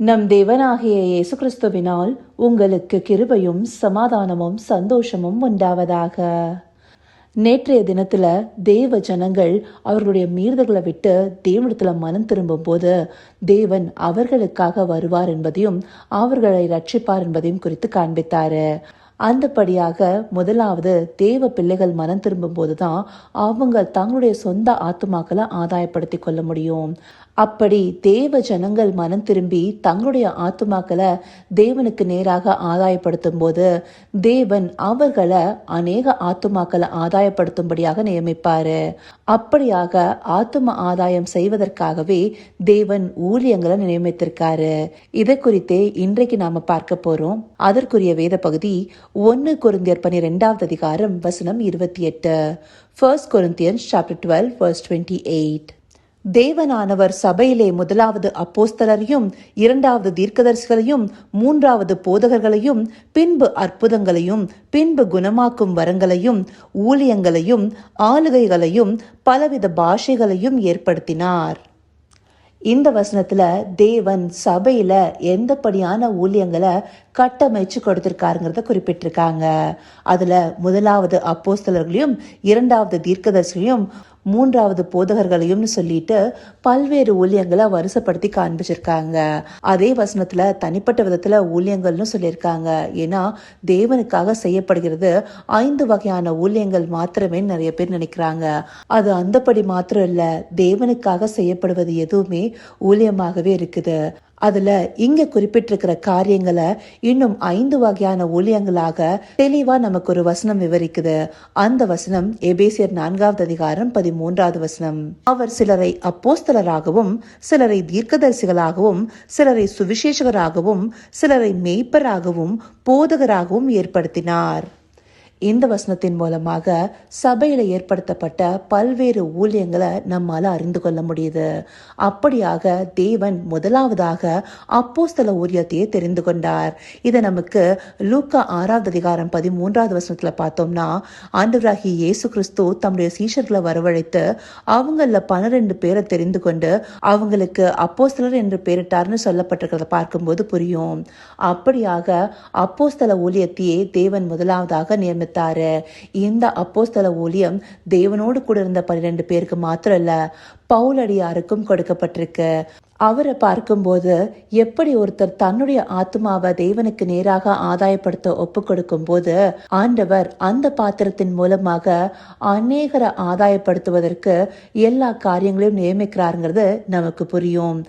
நம் தேவனாகிய இயேசு கிறிஸ்துவினால் உங்களுக்கு கிருபையும் சமாதானமும் சந்தோஷமும் உண்டாவதாக. நேற்றைய தினத்துல தேவ ஜனங்கள் அவர்களுடைய மீறுதல்களை விட்டு தேவனிடத்துல மனம் திரும்பும் போது தேவன் அவர்களுக்காக வருவார் என்பதையும் அவர்களை ரட்சிப்பார் என்பதையும் குறித்து காண்பித்தாரு. அந்தபடியாக முதலாவது தேவ பிள்ளைகள் மனம் திரும்பும் போதுதான் அவங்க தங்களுடைய சொந்த ஆத்துமாக்களை ஆதாயப்படுத்தி கொள்ள முடியும். அப்படி தேவ ஜனங்கள் மனம் திரும்பி தங்களுடைய ஆத்துமாக்களை தேவனுக்கு நேராக ஆதாயப்படுத்தும் போது தேவன் அவர்களை அநேக ஆத்துமாக்களை ஆதாயப்படுத்தும்படியாக நியமிப்பாரு. அப்படியாக ஆத்தும ஆதாயம் செய்வதற்காகவே தேவன் ஊழியங்களை நியமித்திருக்காரு. இதை குறித்தே இன்றைக்கு நாம பார்க்க போறோம். அதற்குரிய வேத பகுதி ஒன்று குருந்தியர் பனிரெண்டாவது அதிகாரம் வசனம் இருபத்தி எட்டு. First Corinthians chapter twelve first twenty eight தேவனானவர் சபையிலே முதலாவது அப்போஸ்தலரையும் இரண்டாவது தீர்க்கதரிசிகளையும் மூன்றாவது போதகர்களையும் பின்பு அற்புதங்களையும் பின்பு குணமாக்கும் வரங்களையும் ஊழியங்களையும் ஆளுகைகளையும் பலவித பாஷைகளையும் ஏற்படுத்தினார். இந்த வசனத்துல தேவன் சபையில எந்தபடியான ஊழியங்களை கட்டமைச்சு கொடுத்திருக்காருங்கிறத குறிப்பிட்டிருக்காங்க. அதுல முதலாவது அப்போஸ்தலர்களையும் இரண்டாவது தீர்க்கதரிசிகளையும் மூன்றாவது போதகர்களையும் சொல்லிட்டு பல்வேறு ஊழியங்களை வருசப்படுத்தி காண்பிச்சிருக்காங்க. அதே வசனத்துல தனிப்பட்ட விதத்துல ஊழியங்கள்னு சொல்லியிருக்காங்க. ஏன்னா தேவனுக்காக செய்யப்படுகிறது ஐந்து வகையான ஊழியங்கள் மாத்திரமே நிறைய பேர் நினைக்கிறாங்க. அது அந்தபடி மாத்திரம் இல்ல தேவனுக்காக செய்யப்படுவது எதுவுமே ஊழியமாகவே இருக்குது. அதுல இங்க குறிப்பிட்டிருக்கிற காரியங்களை இன்னும் ஐந்து வகையான ஊழியங்களாக தெளிவா நமக்கு ஒரு வசனம் விவரிக்குது. அந்த வசனம் எபேசியர் நான்காவது அதிகாரம் பதிமூன்றாவது வசனம். அவர் சிலரை அப்போஸ்தலராகவும் சிலரை தீர்க்கதரிசிகளாகவும் சிலரை சுவிசேஷகராகவும் சிலரை மேய்ப்பராகவும் போதகராகவும் ஏற்படுத்தினார். இந்த வசனத்தின் மூலமாக சபையில் ஏற்படுத்தப்பட்ட பல்வேறு ஊழியங்களை நம்மால் அறிந்து கொள்ள முடியுது. அப்படியாக தேவன் முதலாவதாக அப்போஸ்தல ஊழியத்தையே தெரிந்து கொண்டார். இதை நமக்கு லூக்கா ஆறாவது அதிகாரம் பதிமூன்றாவது வசனத்தில் பார்த்தோம்னா ஆண்டவராகி இயேசு கிறிஸ்து தம்முடைய சீஷர்களை வரவழைத்து அவங்கள பன்னிரெண்டு பேரை தெரிந்து கொண்டு அவங்களுக்கு அப்போஸ்தலர் என்று பேரிட்டார்னு சொல்லப்பட்டிருக்கிறத பார்க்கும்போது புரியும். அப்படியாக அப்போஸ்தல ஊழியத்தையே தேவன் முதலாவதாக நியமித்தார். கொடுத்தாரு இந்த அப்போஸ்தல ஊழியம் தேவனோடு கூட இருந்த பன்னிரெண்டு பேருக்கு மாத்திரம் இல்ல பவுலடியாருக்கும் கொடுக்கப்பட்டிருக்கு. அவரை பார்க்கும்போது எப்படி ஒருத்தர் தன்னுடைய ஆத்மாவை தேவனுக்கு நேராக ஆதாயப்படுத்த ஒப்பு கொடுக்கும் போது ஆண்டவர் அந்த பாத்திரத்தின் மூலமாக அநேகரை ஆதாயப்படுத்துவதற்கு எல்லா காரியங்களையும் நியமிக்கிறாருங்கிறது நமக்கு புரியும்.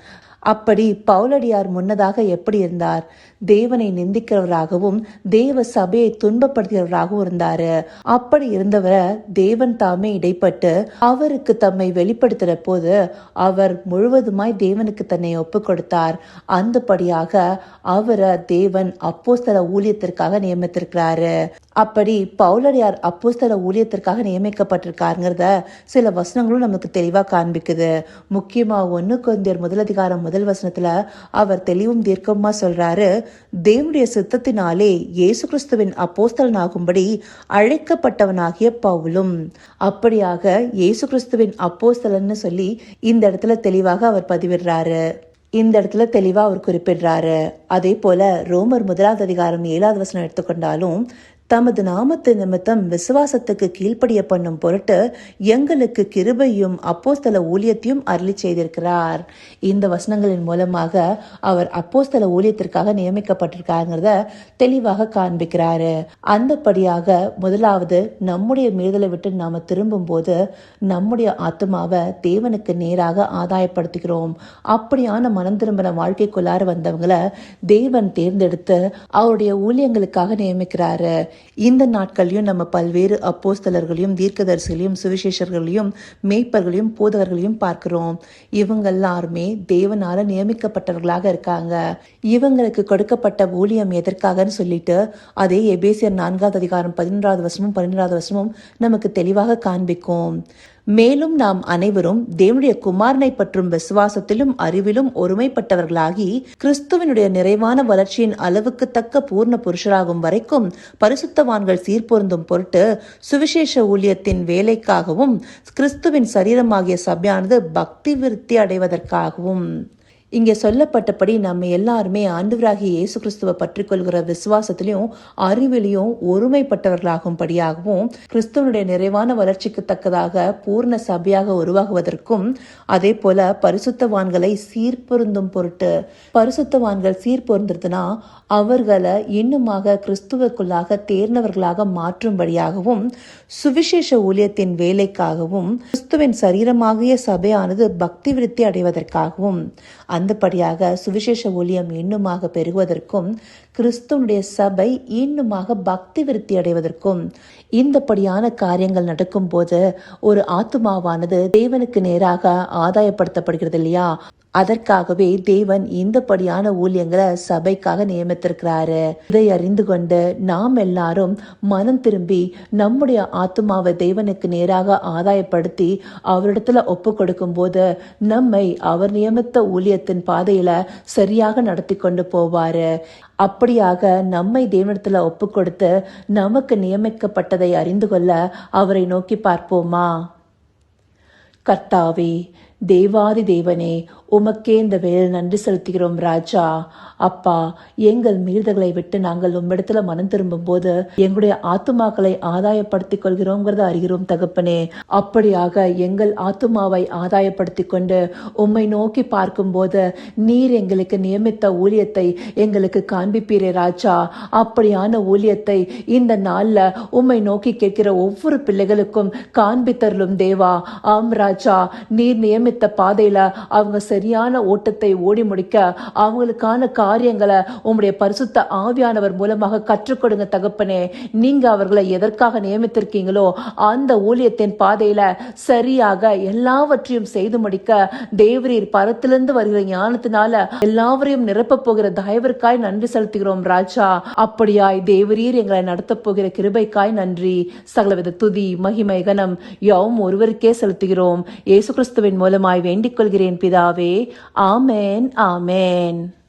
அப்படி பவுலடியார் முன்னதாக எப்படி இருந்தார்? தேவனை நிந்திக்கிறவராகவும் தேவ சபையை துன்பப்படுத்துகிறவராகவும் இருந்தாரு. அப்படி இருந்தவரை தேவன் தாமே இடைப்பட்டு அவருக்கு தம்மை வெளிப்படுத்துகிற போது அவர் முழுவதுமாய் தேவனுக்கு தன்னை ஒப்பு கொடுத்தார் அந்தபடியாக அவரை தேவன் அப்போஸ்தல ஊழியத்திற்காக நியமித்திருக்கிறாரு. அப்படி பவுலடியார் அப்போஸ்தல ஊழியத்திற்காக நியமிக்கப்பட்டிருக்காருங்கிறத சில வசனங்களும் நமக்கு தெளிவாக காண்பிக்குது. முக்கியமாக ஒன்று கொஞ்சர் முதலதிகாரம் முதல் வசனத்துல அவர் தெளிவும் தீர்க்கமா சொல்றாரு தேவனுடைய சித்தத்தினாலே இயேசு கிறிஸ்துவின் அப்போஸ்தலனாகும்படி அழைக்கப்பட்டவனாகிய பவுலும். அப்படியாக இயேசு கிறிஸ்துவின் அப்போஸ்தலன்னு சொல்லி இந்த இடத்துல தெளிவாக அவர் பதிவிடுறாரு. இந்த இடத்துல தெளிவா அவர் குறிப்பிடுறாரு. அதே போல ரோமர் முதலாவது அதிகாரம் ஏழாவது வசனம் எடுத்துக்கொண்டாலும் தமது நாமத்து நிமித்தம் விசுவாசத்துக்கு கீழ்ப்படிய பண்ணும் பொருட்டு எங்களுக்கு கிருபையும் அப்போஸ்தல ஊழியத்தையும் அருளி செய்திருக்கிறார். இந்த வசனங்களின் மூலமாக அவர் அப்போஸ்தல ஊழியத்திற்காக நியமிக்கப்பட்டிருக்காருங்கிறத தெளிவாக காண்பிக்கிறாரு. அந்தபடியாக முதலாவது நம்முடைய மீறுதலை விட்டு நாம திரும்பும் போது நம்முடைய ஆத்மாவை தேவனுக்கு நேராக ஆதாயப்படுத்துகிறோம். அப்படியான மனம் திரும்பின வாழ்க்கைக்குள்ளார வந்தவங்களை தேவன் தேர்ந்தெடுத்து அவருடைய ஊழியங்களுக்காக நியமிக்கிறாரு. இந்த நாட்களையும் நம்ம பல்வேறு அப்போஸ்தலர்களையும் தீர்க்கதரிசிகளையும் சுவிசேஷர்களையும் மேய்ப்பர்களையும் போதகர்களையும் பார்க்கிறோம். இவங்க எல்லாருமே தேவனால நியமிக்கப்பட்டவர்களாக இருக்காங்க. இவங்களுக்கு கொடுக்கப்பட்ட ஊழியம் எதற்காகன்னு சொல்லிட்டு அதே எபேசியர் நான்காவது அதிகாரம் பதினொன்றாவது வருஷமும் பன்னிரெண்டாவது வருஷமும் நமக்கு தெளிவாக காண்பிக்கும். மேலும் நாம் அனைவரும் தேவனுடைய குமாரனை பற்றும் விசுவாசத்திலும் அறிவிலும் ஒருமைப்பட்டவர்களாகி கிறிஸ்துவனுடைய நிறைவான வளர்ச்சியின் அளவுக்கு தக்க பூர்ண புருஷராகும் வரைக்கும் பரிசுத்தவான்கள் சீர்பொருந்தும் பொருட்டு சுவிசேஷ ஊழியத்தின் வேலைக்காகவும் கிறிஸ்துவின் சரீரமாகிய சபையானது பக்தி விருத்தி அடைவதற்காகவும். இங்கே சொல்லப்பட்டபடி நம்ம எல்லாருமே ஆண்டவராகி இயேசு கிறிஸ்துவை பற்றி கொள்கிற விசுவாசத்திலையும் அறிவிலையும் ஒருமைப்பட்டவர்களாகும்படியாகவும் கிறிஸ்துவனுடைய நிறைவான வளர்ச்சிக்கு தக்கதாக பூர்ண சபையாக உருவாகுவதற்கும் அதே போல பரிசுத்தவான்களை சீர்பொருந்தும் பொருட்டு பரிசுத்தவான்கள் சீர்பொருந்துறதுனா அவர்களை இன்னுமாக கிறிஸ்துவக்குள்ளாக தேர்ந்தவர்களாக மாற்றும்படியாகவும் சுவிசேஷ ஊழியத்தின் வேலைக்காகவும் கிறிஸ்துவின் சரீரமாகிய சபையானது பக்தி விருத்தி அடைவதற்காகவும் அந்தபடியாக சுவிசேஷ ஊழியம் இன்னுமாக பெருகுவதற்கும் கிறிஸ்துவனுடைய சபை இன்னுமாக பக்தி விருத்தி அடைவதற்கும் இந்தப்படியான காரியங்கள் நடக்கும்போது ஒரு ஆத்துமாவானது தேவனுக்கு நேராக ஆதாயப்படுத்தப்படுகிறது இல்லையா? அதற்காகவே தேவன் இந்தப்படியான ஊழியங்களை சபைக்காக நியமித்திருக்கிறாரு. இதை அறிந்து கொண்டு நாம் எல்லாரும் மனம் திரும்பி நம்முடைய ஆத்துமாவை தேவனுக்கு நேராக ஆதாயப்படுத்தி அவரிடத்துல ஒப்பு கொடுக்கும் போது நம்மை அவர் நியமித்த ஊழியத்தின் பாதையில சரியாக நடத்தி கொண்டு போவாரு. அப்படியாக நம்மை தேவனிடத்துல ஒப்பு கொடுத்து நமக்கு நியமிக்கப்பட்டதை அறிந்து கொள்ள அவரை நோக்கி பார்ப்போமா? கர்த்தாவே தேவாதி தேவனே உமக்கே இந்த வேலை நன்றி செலுத்துகிறோம் ராஜா. அப்பா எங்கள் மீறுதல்களை விட்டு நாங்கள் உம்மிடத்துல மனம் திரும்பும் போது எங்களுடைய ஆத்துமாக்களை ஆதாயப்படுத்திக் கொள்கிறோங்கிறத அறிகிறோம் தகப்பனே. அப்படியாக எங்கள் ஆத்துமாவை ஆதாயப்படுத்திக் கொண்டு உம்மை நோக்கி பார்க்கும்போது நீர் எங்களுக்கு நியமித்த ஊழியத்தை எங்களுக்கு காண்பிப்பீரே ராஜா. அப்படியான ஊழியத்தை இந்த நாள்ல உம்மை நோக்கி கேட்கிற ஒவ்வொரு பிள்ளைகளுக்கும் காண்பித்தருளும் தேவா. ஆம் ராஜா நீர் நியமி நியமித்த பாதையில் அவங்க சரியான ஓட்டத்தை ஓடி முடிக்க அவங்களுக்கான காரியங்களை உங்களுடைய பரிசுத்த ஆவியானவர் மூலமாக கற்றுக் கொடுங்க தகப்பனே. நீங்க அவர்களை எதற்காக நியமித்திருக்கீங்களோ அந்த ஊழியத்தின் பாதையில் சரியாக எல்லாவற்றையும் செய்து முடிக்க தேவரீர் பரத்திலிருந்து வருகிற ஞானத்தினால எல்லாவரையும் நிரப்ப போகிற தயவிற்காய் நன்றி செலுத்துகிறோம் ராஜா. அப்படியாய் தேவரீர் எங்களை நடத்தப் போகிற கிருபைக்காய் நன்றி. சகலவித துதி மகிமை கனம் யாவும் ஒருவருக்கே செலுத்துகிறோம். இயேசு கிறிஸ்துவின் மூலம் மூலமாய் வேண்டிக் கொள்கிறேன் பிதாவே. ஆமேன் ஆமேன்.